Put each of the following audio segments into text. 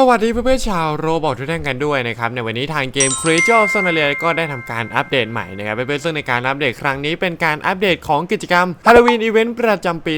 สวัสดีเพื่อนๆชาวโรบอททุกท่านกันด้วยนะครับในวันนี้ทางเกม Creature of Sonalia ก็ได้ทำการอัปเดตใหม่นะครับเพื่อนๆซึ่งในการอัปเดตครั้งนี้เป็นการอัปเดตของกิจกรรม Halloween Event ประจำปี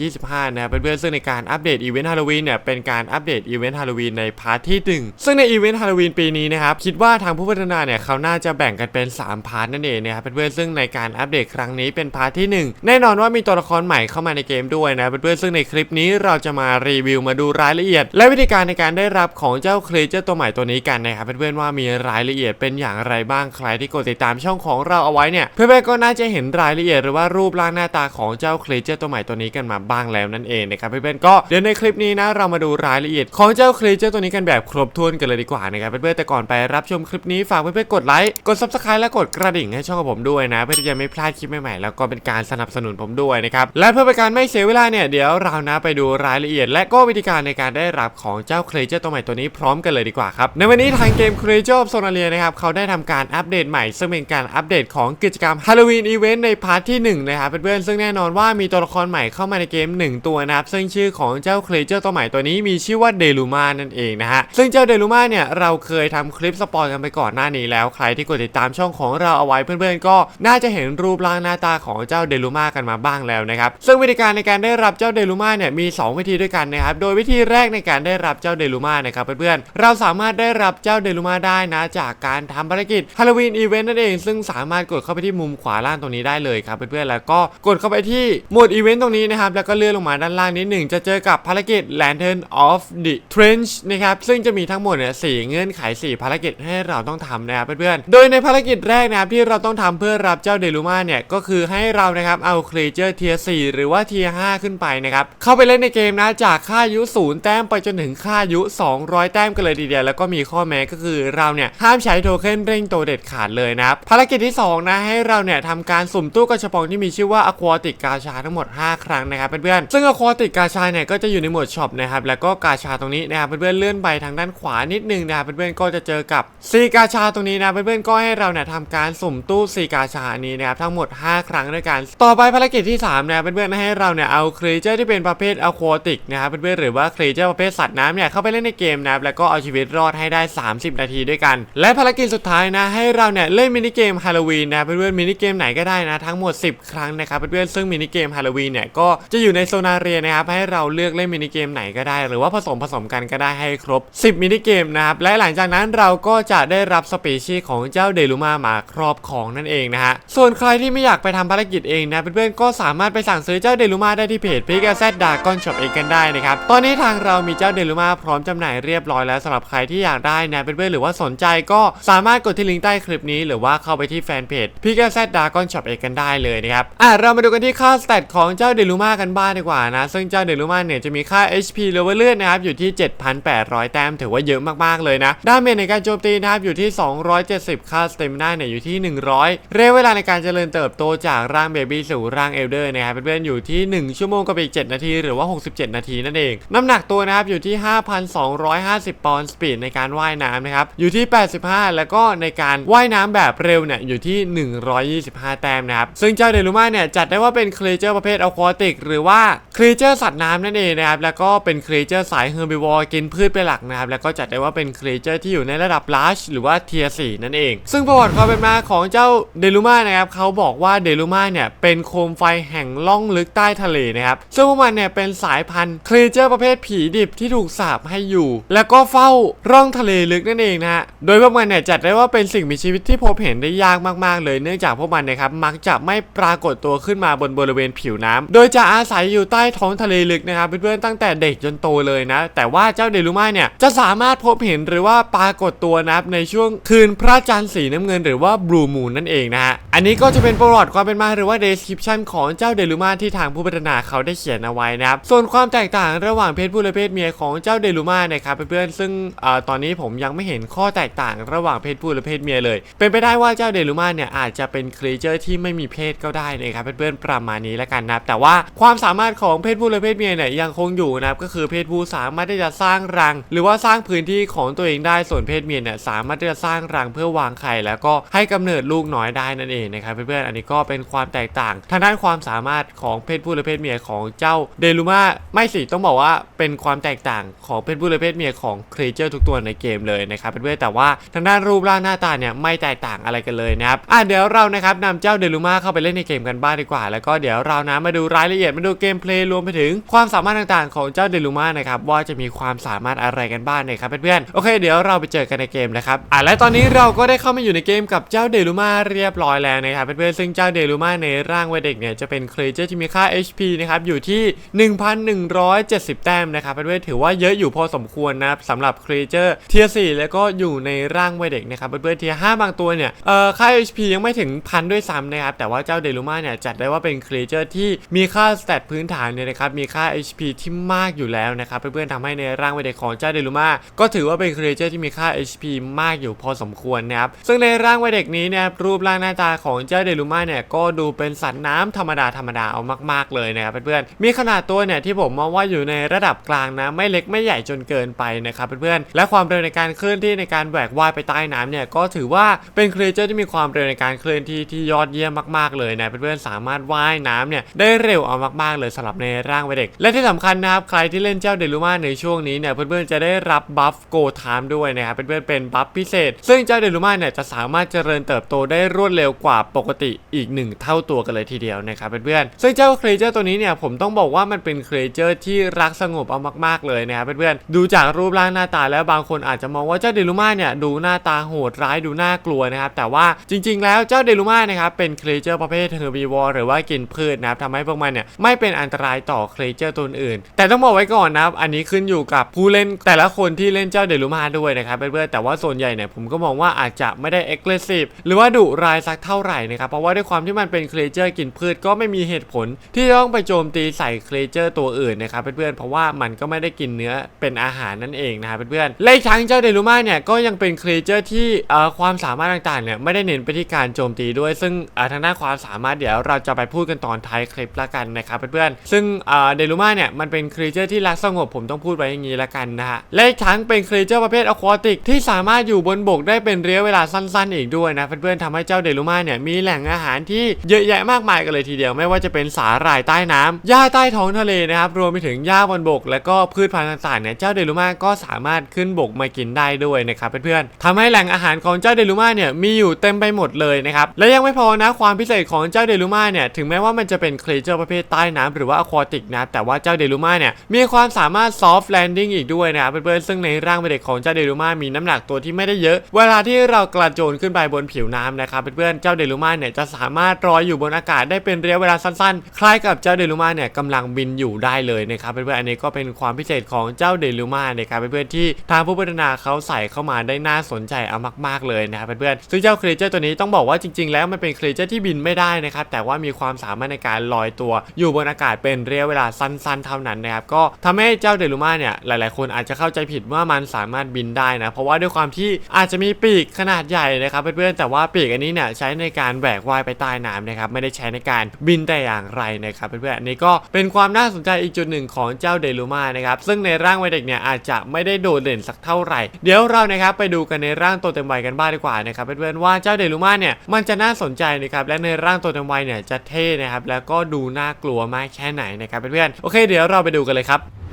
2025 นะครับเพื่อนๆซึ่งในการอัปเดตอีเวนต์ Halloween เนี่ยเป็นการอัปเดตอีเวนต์ Halloween ในพาร์ทที่หนึ่งซึ่งในอีเวนต์ Halloween ปีนี้นะครับคิดว่าทางผู้พัฒนาเนี่ยเขาน่าจะแบ่งกันเป็น 3 พาร์ทนั่นเองนะครับเพื่อนๆซึ่งในการอัปเดตครั้งนี้เป็นพาร์ทที่หนึ่งแน่นอนว่ามีตัวละครใหม่เข้ามาในเกมด้วยนะเพื่อนๆซึ่งในคลิปนี้เราจะมารีวิวมาดูรายละเอียด และวิธีการในการได้รับของเจ้าครีเจอร์ตัวใหม่ตัวนี้กันนะครับเพื่อนๆว่ามีรายละเอียดเป็นอย่างไรบ้างใครที่กดติดตามช่องของเราเอาไว้เนี่ยเพื่อนๆก็น่าจะเห็นรายละเอียดหรือว่ารูปร่างหน้าตาของเจ้าครีเจอร์ตัวใหม่ตัวนี้กันมาบ้างแล้วนั่นเองนะครับเพื่อนๆก็เดี๋ยวในคลิปนี้นะเรามาดูรายละเอียดของเจ้าครีเจอร์ตัวนี้กันแบบครบถ้วนกันเลยดีกว่านะครับเพื่อนๆแต่ก่อนไปรับชมคลิปนี้ฝากเพื่อนๆกดไลค์กด subscribe และกดกระดิ่งให้ช่องของผมด้วยนะ เพื่อที่จะไม่พลาดคลิปใหม่ๆแล้วก็เป็นการสนับสนุนผมด้วยนะครับและเพื่อเป็นการไม่เสียเวลาเนี่ยเดี๋ยวเรานะไปดูรายละเอียด และก็วิธีการในการได้รับของเจ้าครีเจอร์ตัวใหม่ตัวนี้พร้อมกันเลยดีกว่าครับ ในวันนี้ทางเกม Creature of Sonalia นะครับเขาได้ทำการอัปเดตใหม่ ซึ่งเป็นการอัปเดตของกิจกรรม Halloween Event ในพาร์ทที่1นะครับเพื่อนๆซึ่งแน่นอนว่ามีตัวละครใหม่เข้ามาในเกม 1 ตัวนะครับซึ่งชื่อของเจ้า Creature ตัวใหม่ตัวนี้มีชื่อว่าเดลูมานั่นเองนะฮะซึ่งเจ้าเดลูมาเนี่ยเราเคยทำคลิปสปอยกันไปก่อนหน้านี้แล้วใครที่กดติดตามช่องของเราเอาไว้เพื่อนๆ ก็น่าจะเห็นรูปร่างหน้าตาของเจ้าเดลูมากันมาบ้างแล้วนะครับซึ่งวิธีการในการได้รับเจ้าเดลูมาเนี่ยมี 2 วิธีด้วยกันนะครับโดยวิธีแรกในการได้รับเจ้าเดลูมานะครับเพื่อนๆเราสามารถได้รับเจ้าเดลูมาได้นะ จากการทำภารกิจฮาโลวีนอีเวนต์นั่นเอง ซึ่งสามารถกดเข้าไปที่มุมขวาล่างตรงนี้ได้เลยครับเพื่อนๆแล้วก็กดเข้าไปที่หมดอีเวนต์ตรงนี้นะครับแล้วก็เลื่อนลงมาด้านล่างนิดหนึ่งจะเจอกับภารกิจ Lantern of the Trench นะครับซึ่งจะมีทั้งหมดเนี่ยสี่เงื่อนไข 4 ภารกิจให้เราต้องทำนะครับเพื่อนๆโดยในภารกิจแรกนะครับที่เราต้องทำเพื่อรับเจ้าเดลูมาเนี่ยก็คือให้เรานะครับเอาครีเจอร์เทีย4หรือว่าเทีย5ขึ้นไปนะครับเข้าไปเล่นในเกมนะจากค่าอายุ0แต้มไปจนถึงค่ายุ200 แต้มกันเลยทีเดียวแล้วก็มีข้อแม้ก็คือเราเนี่ยห้ามใช้โทเค็นเร่งโตวเด็ดขาดเลยนะครับภารกิจที่ 2 นะให้เราเนี่ยทำการสุ่มตู้กระชปองที่มีชื่อว่า Aquatic กาชาทั้งหมด 5 ครั้งนะครับเพื่อนๆซึ่ง Aquatic กาชาเนี่ยก็จะอยู่ในหมวดช็อปนะครับแล้วก็กาชาตรงนี้นะครับเพื่อนๆเลื่อนไปทางด้านขวานิดนึงนะครับเพื่อนๆก็จะเจอกับซีกาชาตรงนี้นะเพื่อนๆก็ให้เราเนี่ยทำการสุ่มตู้ซีกาชานี้นะครับทั้งหมด 5 ครั้งด้วยกัน ต่อไปภารกิจที่3นะเพื่อนๆให้เราเนี่ยเอาครีเจอร์ที่เป็นประเภท Aquatic นะครับเพื่อนๆหรือว่าครีเจอร์ประเภทสัตว์น้ำเนี่ยเข้าไปเล่นในเกมนะครับแล้วก็เอาชีวิตรอดให้ได้ 30 นาทีด้วยกัน และภารกิจสุดท้ายนะ ให้เราเนี่ยเล่นมินิเกมฮาโลวีนนะเพื่อนๆมินิเกมไหนก็ได้นะทั้งหมด 10 ครั้งนะครับเพื่อนๆซึ่งมินิเกมฮาโลวีนเนี่ยก็จะอยู่ในโซนาเรียนะครับให้เราเลือกเล่นมินิเกมไหนก็ได้ หรือว่าผสมผสมกันก็ได้ให้ครบ 10 มินิเกมนะครับและหลังจากนั้นเราก็จะได้รับสปีชีของเจ้าเดลูมามาครอบของนั่นเองนะฮะส่วนใครที่ไม่อยากไปทำภารกิจเองนะเพื่อนๆก็สามารถไปสั่งซื้อเจ้าเดลูมาได้ที่เพจพิกาเซตดากอนช็อปเองกันได้นะครับตอนนี้ทางเรามีเจ้าเดลูมาพร้อมจำหน่ายเรียบร้อยแล้วสำหรับใครที่อยากได้นะเพื่อนๆหรือว่าสนใจก็สามารถกดที่ลิงก์ใต้คลิปนี้ หรือว่าเข้าไปที่แฟนเพจพิกาเซตดากอนช็อปเองกันได้เลยนะครับอะเรามาดูกันที่ค่าสเตตของเจ้าเดลูมากันบ้างดีกว่านะ ซึ่งเจ้าเดลูมาเนี่ยจะมีค่า HP หรือว่าเลือดนะครับอยู่ที่ 7,800 แต้มถือว่าเยอะมากๆเลยนะดาเมจในการโจมตีนะครับอยู่ที่ 270 ค่าสเตมินาเนี่ยอยู่ที่ 100 เรียกเวลาในการเจริญเติบโตจากร่างเบบี้สู่ร่างเอลเดอร์นะครับเพื่อนๆอยู่ที่ 1 ชั่วโมงกับอีก7นาที หรือว่า 67 นาทีนั่นเอง น้ำหนักตัวนะครับอยู่ที่250 ปอนด์สปีดในการว่ายน้ำนะครับอยู่ที่ 85 แล้วก็ในการว่ายน้ำแบบเร็วเนี่ยอยู่ที่ 125 แต้มนะครับซึ่งเจ้าเดลูมาเนี่ยจัดได้ว่าเป็นครีเจอร์ประเภทอควาติก หรือว่าครีเจอร์สัตว์น้ำนั่นเองนะครับแล้วก็เป็นครีเจอร์สายเฮอร์บิวอร์กินพืชเป็นหลักนะครับแล้วก็จัดได้ว่าเป็นครีเจอร์ที่อยู่ในระดับลาชหรือว่าเทียสี่นั่นเอง ซึ่งประวัติความเป็นมาของเจ้าเดลูมานะครับเขาบอกว่าเดลูมาเนี่ยเป็นโคมไฟแห่งล่องลึกใต้ทะเลนะครับซึ่งพวกมันเนี่ยเป็นสายพันธุ์ครีเจอร์ประเภทผีดิบที่ถูกสาปให้อยู่แล้วก็เฝ้าร่องทะเลลึกนั่นเองนะฮะโดยพวกมันเนี่ยจัดได้ว่าเป็นสิ่งมีชีวิตที่พบเห็นได้ยากมากๆ เลยเนื่องจากพวกมันนะครับมักจะไม่ปรากฏตัวขึ้นมาบนบริเวณผิวน้ำโดยจะอาศัยอยู่ใต้ท้องทะเลลึกนะครับเพื่อนๆตั้งแต่เด็กจนโตเลยนะ แต่ว่าเจ้าเดลูมาเนี่ยจะสามารถพบเห็นหรือว่าปรากฏตัวนับในช่วงคืนพระจันทร์สีน้ำเงินหรือว่าบลูมูนนั่นเองนะฮะอันนี้ก็จะเป็นประวัติความเป็นมาหรือว่า description ของเจ้าเดลูมาที่ทางผู้พัฒนาเขาได้เขียนเอาไว้นะครับส่วนความแตกต่างระหว่างเพศผู้และเพศเมียของเจ้าเดลูมานะครับเพื่อนๆซึ่งอตอนนี้ผมยังไม่เห็นข้อแตกต่างระหว่างเพศผู้และเพศเมียเลย เป็นไปได้ว่าเจ้าเดลูมาเนี่ยอาจจะเป็นครีเจอร์ที่ไม่มีเพศก็ได้นะครับเพื่อนๆประมาณนี้แล้วกันนะแต่ว่าความสามารถของเพศผู้และเพศเมียเนี่ยยังคงอยู่นะครับก็คือเพศผู้สามารถที่จะสร้างรัง หรือว่าสร้างพื้นที่ของตัวเองได้ส่วนเพศเมียเนี่ยสามารถที่จะสร้างรังเพื่อวางไข่แล้วก็ให้กำเนิดลูกน้อยได้นั่นเองงนะครับเพื่อนๆอันนี้ก็เป็นความแตกต่างทางด้านความสามารถของเพศผู้และเพศเมียของเจ้าเดลูมาไม่สิต้องบอกว่าเป็นความแตกต่างของเพศผู้และเพศเมียของครีเจอร์ทุกตัวในเกมเลยนะครับเพื่อนๆแต่ว่าทางด้านรูปร่างหน้าตาเนี่ยไม่แตกต่างอะไรกันเลยนะครับอะเดี๋ยวเรานะครับนำเจ้าเดลูมาเข้าไปเล่นในเกมกันบ้างดีกว่า แล้วก็เดี๋ยวเรานะมาดูรายละเอียดมาดูเกมเพลย์รวมไปถึงความสามารถต่างๆ ของเจ้าเดลูมานะครับว่าจะมีความสามารถอะไรกันบ้างนะครับเพื่อนๆโอเคเดี๋ยวเราไปเจอกันในเกมนะครับอะและตอนนี้เราก็ได้เข้ามาอยู่ในเกมกับเจ้าเดลูมาเรียบร้อยแล้วนะครับเพื่อนๆซึ่งเจ้าเดลูมาในร่างวัยเด็กเนี่ยจะเป็นครีเจอร์ที่มีค่า HP นะครับอยู่ที่ 1,170 แต้มนะครับเพื่อนๆถือว่าเยอะอยู่พอสมควรนะครับสำหรับครีเจอร์เทียร์4แล้วก็อยู่ในร่างวัยเด็กนะครับเพื่อนๆเทียร์5บางตัวเนี่ยเอ่อค่า HP ยังไม่ถึงพันด้วยซ้ำนะครับแต่ว่าเจ้าเดลูมาเนี่ยจัดได้ว่าเป็นครีเจอร์ที่มีค่าสเตตพื้นฐานเนี่ยนะครับมีค่า HP ที่มากอยู่แล้วนะครับเพื่อนๆทำให้ในร่างวัยเด็กของเจ้าเดลูมาก็ถือว่าเป็นครีเจอร์ที่มีค่า HP มากอยู่พอสมควรนะครับซึ่งในร่างวัยเด็กนี้เนี่ยรูปร่างหน้าตาของเจ้าเดลูมาเนี่ยก็ดูเป็นสัตว์น้ำธรรมดาธรรมดาเอามากๆเลยนะครับเพื่อนๆมีขนาดตัวเนี่ยที่ผมมองว่าอยู่ในระดับกลางนะไม่เล็กไม่ใหญ่จนเกินไปนะครับเพื่อนๆและความเร็วในการเคลื่อนที่ในการแหวกว่ายไปใต้น้ำเนี่ยก็ถือว่าเป็นครีเจอร์ที่มีความเร็วในการเคลื่อนที่ที่ยอดเยี่ยมมากๆเลยนะเพื่อนๆสามารถว่ายน้ำเนี่ยได้เร็วเอามากๆเลยสำหรับในร่างวัยเด็ก และที่สำคัญนะครับใครที่เล่นเจ้าเดลูมาในช่วงนี้เนี่ยเพื่อนๆจะได้รับบัฟโกไทม์ด้วยนะครับเพื่อนๆเป็นบัฟพิเศษ ซึ่งเจ้าเดลูมาเนี่ยจะสามารถเจริญเติบโตได้รวดเร็วกว่าปกติอีกหนึ่งเท่าตัวกันเลยทีเดียวนะครับเพื่อนๆซึ่งเจ้าครีเจอร์ตัวนี้เนี่ยผมต้องบอกว่ามันเป็นครีเจอร์ที่รักสงบเอามากๆเลยนะครับเพื่อนๆดูจากรูปร่างหน้าตาแล้วบางคนอาจจะมองว่าเจ้าเดลูมาเนี่ยดูหน้าตาโหดร้ายดูน่ากลัวนะครับแต่ว่าจริง ๆ แล้วเจ้าเดลูมานะครับเป็นครีเจอร์ประเภทเฮอร์บีวอร์หรือว่ากินพืชนะครับทำให้พวกมันเนี่ยไม่เป็นอันตรายต่อครีเจอร์ตัวอื่น แต่ต้องบอกไว้ก่อนนะครับอันนี้ขึ้นอยู่กับผู้เล่นแต่ละคนที่เล่นเจ้าเดลูมาด้วยนะครับเพื่อนๆแต่ว่าส่วนใหญ่เนี่ยผมก็มองว่าอาจจะไม่ได้เอ็กซ์เลซีฟหรือว่าดุร้ายสักเท่าไหร่นะครับเพราะว่าด้วยความที่มันเป็นครีเจอร์กินพืชก็ไม่มีเหตุผล ที่ต้องไปโจมตีใส่ครีเจอร์ตัวอื่นนะครับเพื่อนๆเพราะว่ามันก็ไม่ได้กินเนื้อเป็นอาาหารนั่นเองนะครับเพื่อนๆและอีกทั้งเจ้าเดลูมาเนี่ยก็ยังเป็นครีเจอร์ที่เอ่อความสามารถต่างๆเนี่ยไม่ได้เน้นไปที่การโจมตีด้วย ซึ่งเอ่อทางด้านความสามารถเดี๋ยวเราจะไปพูดกันตอนท้ายคลิปละกันนะครับเพื่อนๆซึ่งเอ่อเดลูมาเนี่ยมันเป็นครีเจอร์ที่รักสงบผมต้องพูดไว้อย่างนี้ละกันนะฮะและอีกทั้งเป็นครีเจอร์ประเภทอควาติกที่สามารถอยู่บนบกได้เป็นระยะเวลาสั้น ๆ อีกด้วยนะเพื่อนๆทำให้เจ้าเดลูมาเนี่ยมีแหล่งอาหารที่เยอะแยะมากมายกันเลยทีเดียวไม่ว่าจะเป็นสาหร่ายใต้น้ำหญ้าใต้ท้องทะเลนะครับรวมไปถึงหญ้าบนบก และก็พืชพันธุ์ต่างๆเนี่ยเจ้าเดลูมาก็สามารถขึ้นบกมากินได้ด้วยนะครับเพื่อนๆทำให้แหล่งอาหารของเจ้าเดลูมาเนี่ยมีอยู่เต็มไปหมดเลยนะครับและยังไม่พอนะความพิเศษของเจ้าเดลูมาเนี่ยถึงแม้ว่ามันจะเป็นครีเจอร์ประเภทใต้น้ำหรือว่าอควาติกนะแต่ว่าเจ้าเดลูมาเนี่ยมีความสามารถซอฟต์แลนดิ้งอีกด้วยนะครับเพื่อนๆซึ่งในร่างเป็นเด็กของเจ้าเดลูมามีน้ำหนักตัวที่ไม่ได้เยอะ เวลาที่เรากระโจนขึ้นไปบนผิวน้ำนะครับเพื่อนๆเจ้าเดลูมาเนี่ยจะสามารถลอยอยู่บนอากาศได้เป็นระยะเวลาสั้นๆ คล้ายกับเจ้าเดลูมาเนี่ยกำลังบินอยู่ได้เลยนะครับเพื่อนๆอันนี้ก็เป็นความพิเศษของเจ้าเดลูมานะครับเพื่อนๆที่ทางผู้พัฒนาเขาใส่เข้ามาได้น่าสนใจเอามากๆเลยนะครับเพื่อนๆซึ่งเจ้าครีเจอร์ตัวนี้ต้องบอกว่าจริง ๆ แล้วมันเป็นครีเจอร์ที่บินไม่ได้นะครับแต่ว่ามีความสามารถในการลอยตัว อยู่บนอากาศเป็นระยะเวลาสั้น ๆ เท่านั้นนะครับก็ทำให้เจ้าเดลูมาเนี่ยหลายๆ คนอาจจะเข้าใจผิดว่ามันสามารถบินได้นะเพราะว่าด้วยความที่อาจจะมีปีกขนาดใหญ่นะครับเพื่อนๆแต่ว่าปีกอันนี้เนี่ยใช้ในการแหวกว่ายไปใต้น้ำนะครับไม่ได้ใช้ในการบินแต่อย่างไรนะครับเพื่อนๆอันนี้ก็เป็นความน่าสนใจอีกจุดหนึ่งของเจ้าเดลูมานะครับซึ่งในร่างวัยเด็กเนี่ยอาจจะไม่ได้โดดเด่นสักเท่าไหร่ เดี๋ยวเรานะครับไปดูกันในร่างตัวเต็มวัยกันบ้างดีกว่านะครับเพื่อนๆว่าเจ้าเดลูมาเนี่ยมันจะน่าสนใจนะครับและในร่างตัวเต็มวัยเนี่ยจะเท่นะครับแล้วก็ดูน่ากลัวมากแค่ไหนนะครับเพื่อนๆโอเค เดี๋ยวเราไปดูกันเลยครับ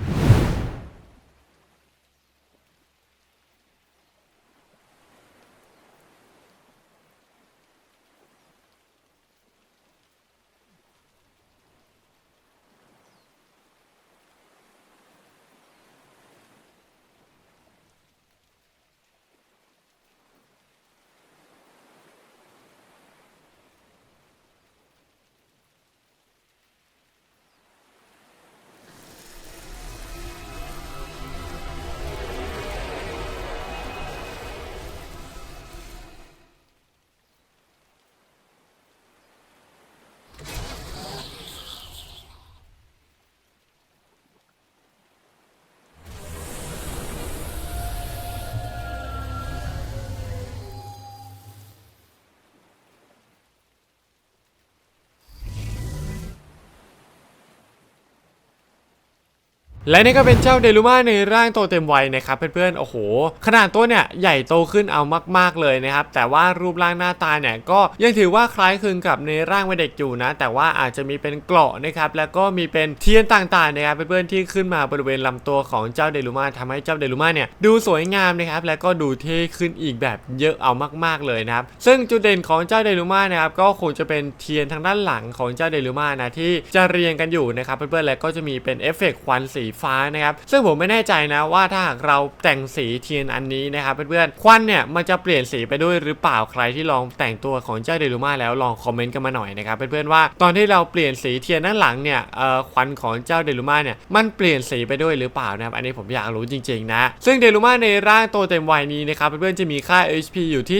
และนี่ก็เป็นเจ้าเดลูมาในร่างโตเต็มวัยนะครับเพื่อนๆ โอ้โห ขนาดตัวเนี่ยใหญ่โตขึ้นเอามากๆเลยนะครับ แต่ว่ารูปร่างหน้าตาเนี่ยก็ยังถือว่าคล้ายคลึงกับในร่างวัยเด็กอยู่นะ แต่ว่าอาจจะมีเป็นเกราะนะครับ แล้วก็มีเป็นเทียนต่างๆนะครับเพื่อนๆ ที่ขึ้นมาบริเวณลำตัวของเจ้าเดลูมาทำให้เจ้าเดลูมาเนี่ยดูสวยงามนะครับ แล้วก็ดูเท่ขึ้นอีกแบบเยอะเอามากๆเลยนะครับ ซึ่งจุดเด่นของเจ้าเดลูมานะครับก็คงจะเป็นเทียนทางด้านหลังของเจ้าเดลูมานะที่จะเรียงกันอยู่นะครับเพื่อนๆ แล้วก็จะมีเป็นเอฟเฟกต์ควันสีฟ้านะครับซึ่งผมไม่แน่ใจนะว่าถ้าหากเราแต่งสีเทียนอันนี้นะครับเพื่อนๆควันเนี่ยมันจะเปลี่ยนสีไปด้วยหรือเปล่าใครที่ลองแต่งตัวของเจ้าเดลูมาแล้วลองคอมเมนต์กันมาหน่อยนะครับเพื่อนๆว่าตอนที่เราเปลี่ยนสีเทียนด้านหลังเนี่ยเอ่อควันของเจ้าเดลูมาเนี่ยมันเปลี่ยนสีไปด้วยหรือเปล่านะครับอันนี้ผมอยากรู้จริงๆนะ ซึ่งเดลูมาในร่างโตเต็มวัยนี้นะครับเพื่อนๆจะมีค่า HP อยู่ที่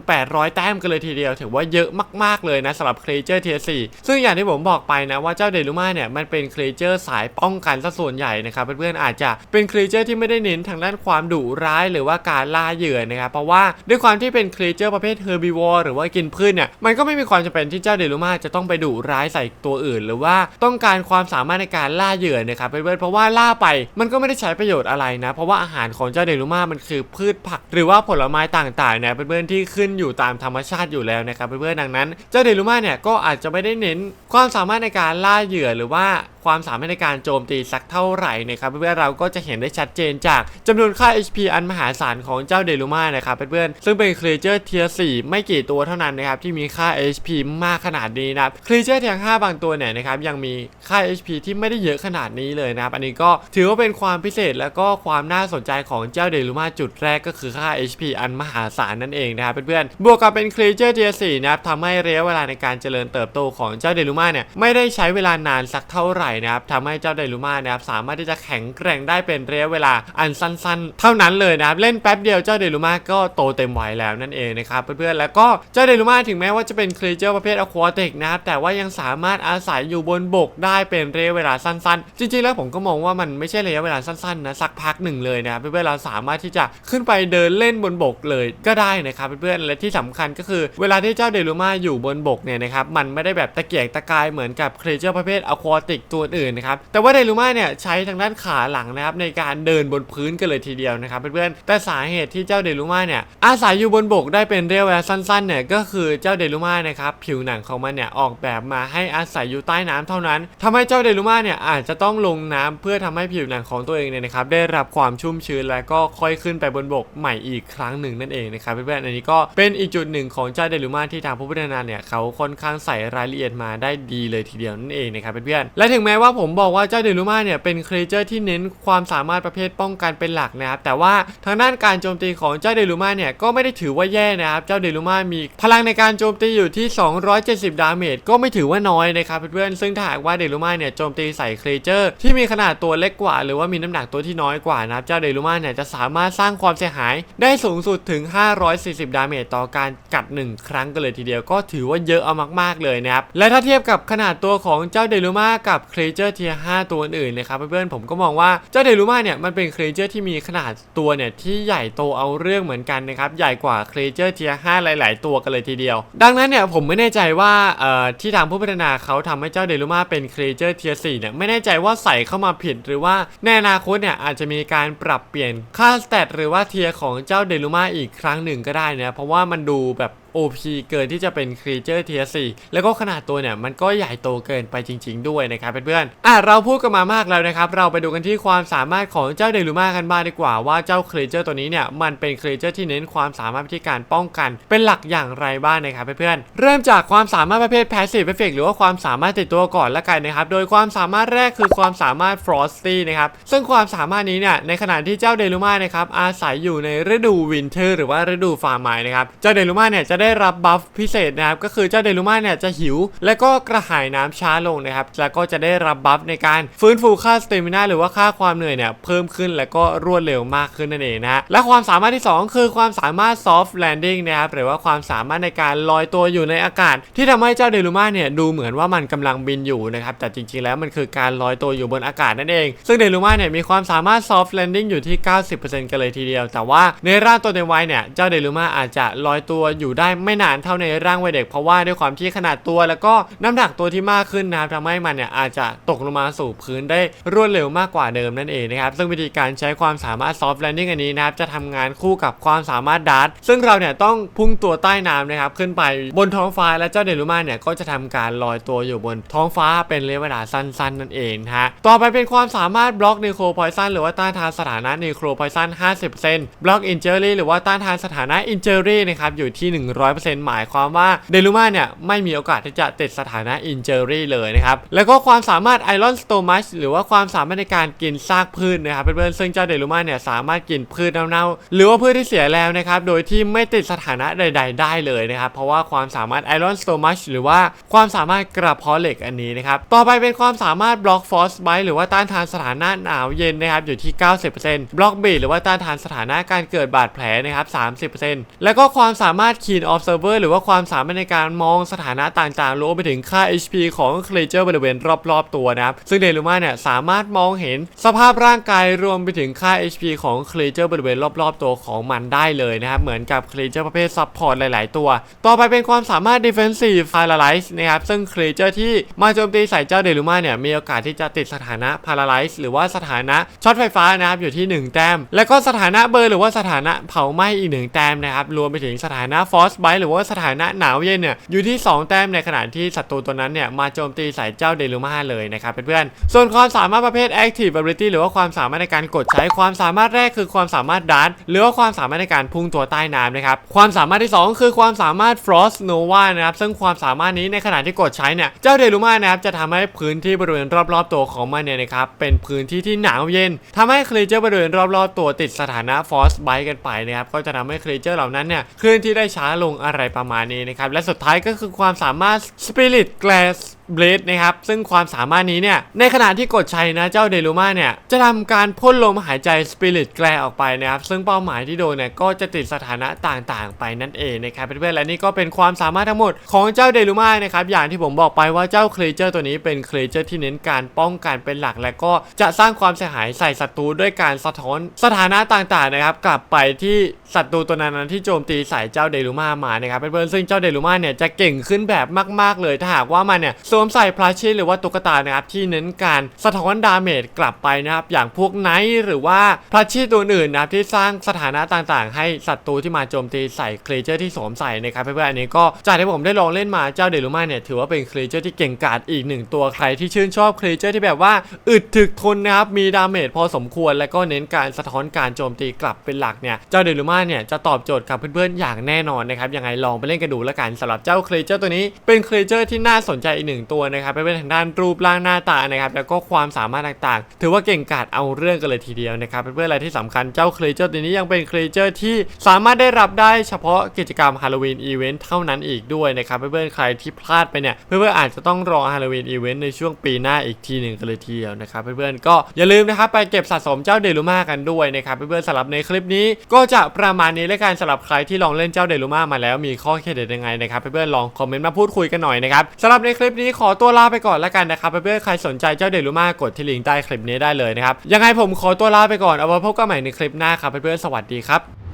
7,800 แต้มกันเลยทีเดียว ถือว่าเยอะมากๆเลยนะสำหรับครีเจอร์เทียร์4ซึ่งอย่างที่ผมบอกไปนะว่าเจ้าเดลูมาเนี่ยมันเป็นครีเจอร์สายป้องกันซะส่วนใหญ่นะครับเพื่อนๆอาจจะเป็นครีเจอร์ที่ไม่ได้เน้นทางด้านความดุร้ายหรือว่าการล่าเหยื่อนะครับเพราะว่าด้วยความที่เป็นครีเจอร์ประเภทเฮอร์บิวอร์หรือว่ากินพืชเนี่ยมันก็ไม่มีความจำเป็นที่เจ้าเดลูมาจะต้องไปดุร้ายใส่ตัวอื่น หรือว่าต้องการความสามารถในการล่าเหยื่อนะครับเพื่อนๆเพราะว่าล่าไปมันก็ไม่ได้ใช้ประโยชน์อะไรนะ เพราะว่าอาหารของเจ้าเดลูมามันคือพืชผัก หรือว่าผลไม้ต่างๆเนี่ยเพื่อนๆที่ขึ้นอยู่ตามธรรมชาติอยู่แล้วนะครับเพื่อนๆดังนั้นเจ้าเดลูมาเนี่ยก็อาจจะไม่ได้เน้นความสามารถในการล่าเหยื่อหรือว่าความสามารถในการโจมตีสักเท่าไหร่นะครับเพื่อนๆเราก็จะเห็นได้ชัดเจนจากจำนวนค่า HP อันมหาศาลของเจ้าเดลูมานะครับเพื่อนๆซึ่งเป็นครีเจอร์เทียร์4ไม่กี่ตัวเท่านั้นนะครับที่มีค่า HP มากขนาดนี้นะครับครีเจอร์เทียร์5บางตัวเนี่ยนะครับยังมีค่า HP ที่ไม่ได้เยอะขนาดนี้เลยนะครับอันนี้ก็ถือว่าเป็นความพิเศษแล้วก็ความน่าสนใจของเจ้าเดลูมาจุดแรกก็คือค่า HP อันมหาศาลนั่นเองนะครับเพื่อนๆบวกกับเป็นครีเจอร์เทียร์4นะครับทำให้ระยะเวลาในการเจริญเติบโตของเจ้าเดลูมาเนี่ยไม่ได้ใช้เวลานานสักเท่าไหร่นะครับทำให้เจ้าเดลูมานะครับสามารถที่จะแข็งแกร่งได้เป็นระยะเวลาอันสั้น ๆ เท่านั้นเลยนะครับเล่นแป๊บเดียวเจ้าเดลูมาก็โตเต็มวัยแล้วนั่นเองนะครับเพื่อนๆแล้วก็เจ้าเดลูมาถึงแม้ว่าจะเป็นครีเจอร์ประเภทอควาติกนะครับแต่ว่ายังสามารถอาศัยอยู่บนบกได้เป็นระยะเวลาสั้นๆ จริงๆแล้วผมก็มองว่ามันไม่ใช่ระยะเวลาสั้นๆนะสักพักหนึ่งเลยนะครับเพื่อนๆเราสามารถที่จะขึ้นไปเดินเล่นบนบกเลยก็ได้นะครับเพื่อนๆและที่สำคัญก็คือ เวลาที่เจ้าเดลูมาอยู่บนบกเนี่ยนะครับมันไม่ได้แบบตะเกียกตะกายเหมือนกับครีเจอร์ประเภทอควาติกตัวอื่นนะครับแต่ว่าเดลูมาเนี่ยใช้ทางด้านขาหลังนะครับในการเดินบนพื้นกันเลยทีเดียวนะครับเพื่อนๆแต่สาเหตุที่เจ้าเดลูมาเนี่ยอาศัยอยู่บนบกได้เป็นเระยะเวสั้นๆเนี่ยก็คือเจ้าเดลูมานะครับผิวหนังของมันเนี่ยออกแบบมาให้อาศัยอยู่ใต้น้ำเท่านั้นทำให้เจ้าเดลูมาเนี่ยอาจจะต้องลงน้ำเพื่อทำให้ผิวหนังของตัวเองเนี่ยนะครับได้รับความชุ่มชื้นแล้วก็ค่อยขึ้นไปบนบกใหม่อีกครั้งหนึ่งนั่นเองนะครับเพื่อนๆอันนี้ก็เป็นอีกจุดหนึ่งของเจ้าเดลูมาที่ทางผู้พัฒนาเนี่ยเขาค่อนข้างใส่รายละเอียดมาได้ดีเลยทีเดียวนั่นเองนะครับเพื่อนๆและถึงแม้ว่าผมบอกว่าเจ้าเดลูมาเนี่ยเป็นครีเจอร์ที่เน้นความสามารถประเภทป้องกันเป็นหลักนะครับแต่ว่าทางด้านการโจมตีของเจ้าเดลูมาเนี่ยก็ไม่ได้ถือว่าแย่นะครับเจ้าเดลูมามีพลังในการโจมตีอยู่ที่ 270 ดาเมจก็ไม่ถือว่าน้อยนะครับเพื่อนๆซึ่งถ้าหากว่าเดลูมาเนี่ยโจมตีใส่ครีเจอร์ที่มีขนาดตัวเล็กกว่า หรือว่ามีน้ำหนักตัวที่น้อยกว่านะครับเจ้าเดลูมาเนี่ยจะสามารถสร้างความเสียหายได้สูงสุดถึง 540 ดาเมจต่อการกัด 1 ครั้งกันเลยทีเดียวก็ถือว่าเยอะเอามาก ๆเลยนะครับและถ้าเทียบกับขนาดตัวของเจ้าเดลูมากับครีเจอร์เทียร์5ตัวอื่นนะครับเพื่อนๆผมก็มองว่าเจ้าเดลูมาเนี่ยมันเป็นครีเจอร์ที่มีขนาดตัวเนี่ยที่ใหญ่โตเอาเรื่องเหมือนกันนะครับใหญ่กว่าครีเจอร์เทียร์5หลาย ๆ ตัวกันเลยทีเดียว ดังนั้นเนี่ยผมไม่แน่ใจว่าเอ่อที่ทางผู้พัฒนาเขาทำให้เจ้าเดลูมาเป็นครีเจอร์เทียร์4เนี่ยไม่แน่ใจว่าใส่เข้ามาผิดหรือว่าในอนาคตเนี่ยอาจจะมีการปรับเปลี่ยนค่าสเตตหรือว่าเทียของเจ้าเดลูมาอีกครั้งหนึ่งก็ได้นะเพราะว่ามันดูแบบ OP เกินที่จะเป็นครีเจอร์เทียร์4แล้วก็ขนาดตัวเนี่ยมันก็ใหญ่โตเกินไปจริง ๆ ด้วยนะครับเพื่อนๆอะเราพูดกันมามากแล้วนะครับ เราไปดูกันที่ความสามารถของเจ้าเดลูมากันบ้างดีกว่าว่าเจ้าครีเจอร์ตัวนี้เนี่ยมันเป็นครีเจอร์ที่เน้นความสามารถที่การป้องกัน เป็นหลักอย่างไรบ้างนะครับเพื่อนๆเริ่มจากความสามารถประเภท Passive Effect หรือว่าความสามารถติดตัวก่อนละกันนะครับโดยความสามารถแรกคือความสามารถ Frosty นะครับซึ่งความสามารถนี้เนี่ยในขณะที่เจ้าเดลูมานะครับอาศัยอยู่ในฤดูวินเทอร์หรือว่าฤดูฟาร์มไมนะครับเจ้าเดลูมาเนี่ยจะได้รับบัฟพิเศษนะครับ ก็คือเจ้าเดลูมาเนี่ยจะหิว และก็กระหายน้ำช้าลงนะครับ แล้วก็จะได้รับบัฟในการฟื้นฟูค่าสเตมินาหรือว่าค่าความเหนื่อยเนี่ยเพิ่มขึ้นและก็รวดเร็วมากขึ้นนั่นเองนะฮะ และความสามารถที่ 2 คือความสามารถ soft landing นะครับ หรือว่าความสามารถในการลอยตัวอยู่ในอากาศ ที่ทำให้เจ้าเดลูมาเนี่ยดูเหมือนว่ามันกำลังบินอยู่นะครับ แต่จริงๆแล้วมันคือการลอยตัวอยู่บนอากาศนั่นเอง ซึ่งเดลูมาเนี่ยมีความสามารถ soft landing อยู่ที่ 90%กันเลยทีเดียว แต่ว่าในร่างตัวเต็มวัยเนี่ยเจ้าเดลูมาอาจจะลอยตัวอยู่ได้ได้ไม่นานเท่าในร่างวัยเด็ก เพราะว่าด้วยความที่ขนาดตัวแล้วก็น้ำหนักตัวที่มากขึ้นนะครับทำให้มันเนี่ยอาจจะตกลงมาสู่พื้นได้รวดเร็วมากกว่าเดิมนั่นเองนะครับซึ่งวิธีการใช้ความสามารถ soft landing อันนี้นะครับจะทำงานคู่กับความสามารถดาร์ตซึ่งเราเนี่ยต้องพุ่งตัวใต้น้ำนะครับขึ้นไปบนท้องฟ้าและเจ้าเดลูมาเนี่ยก็จะทำการลอยตัวอยู่บนท้องฟ้าเป็นระยะเวลาสั้น ๆ นั่นเองฮะต่อไปเป็นความสามารถบล็อกนิโครพอยซันหรือว่าต้านทานสถานะนิโครพอยซัน50%บล็อกอินเจอรี่หรือว่าต้านทานสถานะอินเจอรี่นะครับอยู่ที่100%หมายความว่าเดลูมาเนี่ยไม่มีโอกาสที่จะติดสถานะอินเจอรี่เลยนะครับ แล้วก็ความสามารถไอรอนสโตมัชหรือว่าความสามารถในการกินซากพืชนะครับเพื่อนๆซึ่งเจ้าเดลูมาเนี่ยสามารถกินพืชเน่าๆ หรือว่าพืชที่เสียแล้วนะครับโดยที่ไม่ติดสถานะใด ๆ ได้เลยนะครับเพราะว่าความสามารถไอรอนสโตมัชหรือว่าความสามารถกระเพาะเหล็กอันนี้นะครับต่อไปเป็นความสามารถบล็อกฟอสไบหรือว่าต้านทานสถานะหนาวเย็นนะครับอยู่ที่ 90%บล็อกบีหรือว่าต้านทานสถานะการเกิดบาดแผลนะครับ30%แล้วก็ความสามารถ Keen Observer หรือว่าความสามารถในการมองสถานะต่างๆรวมไปถึงค่า HP ของครีเจอร์บริเวณรอบๆตัวนะครับ ซึ่งเดลูมาเนี่ยสามารถมองเห็นสภาพร่างกายรวมไปถึงค่า HP ของครีเจอร์บริเวณรอบๆตัวของมันได้เลยนะครับ เหมือนกับครีเจอร์ประเภทซัพพอร์ตหลาย ๆ ตัว ต่อไปเป็นความสามารถ Defensive Paralyze นะครับ ซึ่งครีเจอร์ที่มาโจมตีใส่เจ้าเดลูมาเนี่ยมีโอกาสที่จะติดสถานะ Paralyze หรือว่าสถานะช็อตไฟฟ้านะครับอยู่ที่ 1 แต้ม แล้วก็สถานะเบอร์หรือว่าสถานะเผาไหม้อีก 1 แต้มนะครับรวมไปถึงสถานะ Force Bite หรือว่าสถานะหนาวเย็นเนี่ยอยู่ที่ 2 แต้มในขณะที่ศัตรูตัวนั้นเนี่ยมาโจมตีใส่เจ้าเดลูมาเลยนะครับเพื่อนๆส่วนความสามารถประเภท Active Ability หรือว่าความสามารถในการกดใช้ความสามารถแรกคือความสามารถดาร์ตหรือว่าความสามารถในการพุ่งตัวใต้น้ำนะครับความสามารถที่ 2 คือความสามารถ Frost Nova นะครับซึ่งความสามารถนี้ในขณะที่กดใช้เนี่ยเจ้าเดลูมานะครับจะทำให้พื้นที่บริเวณรอบๆตัวของมันเนี่ยนะครับเป็นพื้นที่ที่หนาวเย็นทำให้ครีเจอร์บริเวณรอบๆตัวติดสถานะ Force Bite กันไปนะครับก็จะทำให้ครีเจอร์เหล่านั้นเนี่ยเคลื่อนที่ได้ช้าลงอะไรประมาณนี้นะครับ และสุดท้ายก็คือความสามารถ Spirit Glass บลดนะครับ ซึ่งความสามารถนี้เนี่ย ในขณะที่กดใช้นะเจ้าเดลูมาเนี่ย จะทำการพ่นลมหายใจสปิริตแกลออกไปนะครับ ซึ่งเป้าหมายที่โดนเนี่ย ก็จะติดสถานะต่างๆ ไปนั่นเองนะครับเพื่อนๆและนี่ก็เป็นความสามารถทั้งหมดของเจ้าเดลูมานะครับ อย่างที่ผมบอกไปว่าเจ้าครีเจอร์ตัวนี้เป็นครีเจอร์ที่เน้นการป้องกันเป็นหลัก และก็จะสร้างความเสียหายใส่ศัตรูด้วยการสะท้อนสถานะต่างๆนะครับกลับไปที่ศัตรูตัวนั้นๆที่โจมตีใส่เจ้าเดลูมามานะครับเพื่อนๆซึ่งเจ้าเดลูมาเนี่ยจะเก่งขึ้นแบบมาก ๆเลยถ้าหากว่ามันเนี่ยสวมใส่พลาชิหรือว่าตุ๊กตานะครับที่เน้นการสะท้อนดาเมจกลับไปนะครับอย่างพวกไนท์หรือว่าพลาชิตัวอื่นนะครับที่สร้างสถานะต่างๆ ให้ศัตรูที่มาโจมตีใส่ครีเจอร์ที่สวมใส่นะครับเพื่อนๆอันนี้ก็จากที่ผมได้ลองเล่นมาเจ้าเดลูมาเนี่ยถือว่าเป็นครีเจอร์ที่เก่งกาจอีกหนึ่งตัวใครที่ชื่นชอบครีเจอร์ที่แบบว่าอึดถึกทนนะครับมีดาเมจพอสมควร และก็เน้นการสะท้อนการโจมตีกลับเป็นหลักเนี่ยเจ้าเดลูมาเนี่ยจะตอบโจทย์กับเพื่อนๆอย่างแน่นอนนะครับยังไงลองไปเล่นกันดูแล้วกันสำหรับเจ้าครีเจอร์ตัวนี้เป็นครีเจอร์ที่น่าสนใจอีกหนึ่งตัวนะครับเป็นทางด้านรูปร่างหน้าตานะครับแล้วก็ความสามารถต่างๆ ถือว่าเก่งกาจเอาเรื่องกันเลยทีเดียวนะครับเพื่อนๆอะไรที่สำคัญเจ้าครีเจอร์ตัวนี้ยังเป็นครีเจอร์ที่สามารถได้รับได้เฉพาะกิจกรรมฮาโลวีนอีเวนต์เท่านั้นอีกด้วยนะครับเพื่อนๆใครที่พลาดไปเนี่ยเพื่อนๆอาจจะต้องรอฮาโลวีนอีเวนต์ในช่วงปีหน้าอีกทีหนึ่งกันเลยทีเดียวนะครับเพื่อนๆก็อย่าลืมนะครับไปเก็บสะสมเจ้าเดลูมากันด้วยนะครับเพื่อนๆสำหรับในคลิปนี้ก็จะประมาณนี้และการสำหรับใครที่ลองเล่นเจ้าเดลูมามาแล้วมีข้อคิดเห็นยังไงนะครับเพื่อนๆลองคอมเมนต์มาพูดคุยกันหน่อยนะครับสำหรับในคลิปนี้ขอตัวลาไปก่อนแล้วกันนะครับเพื่อนๆใครสนใจเจ้าเดลูมากดที่ลิงก์ใต้คลิปนี้ได้เลยนะครับยังไงผมขอตัวลาไปก่อนเอาไว้พบกันใหม่ในคลิปหน้าครับเพื่อนๆสวัสดีครับ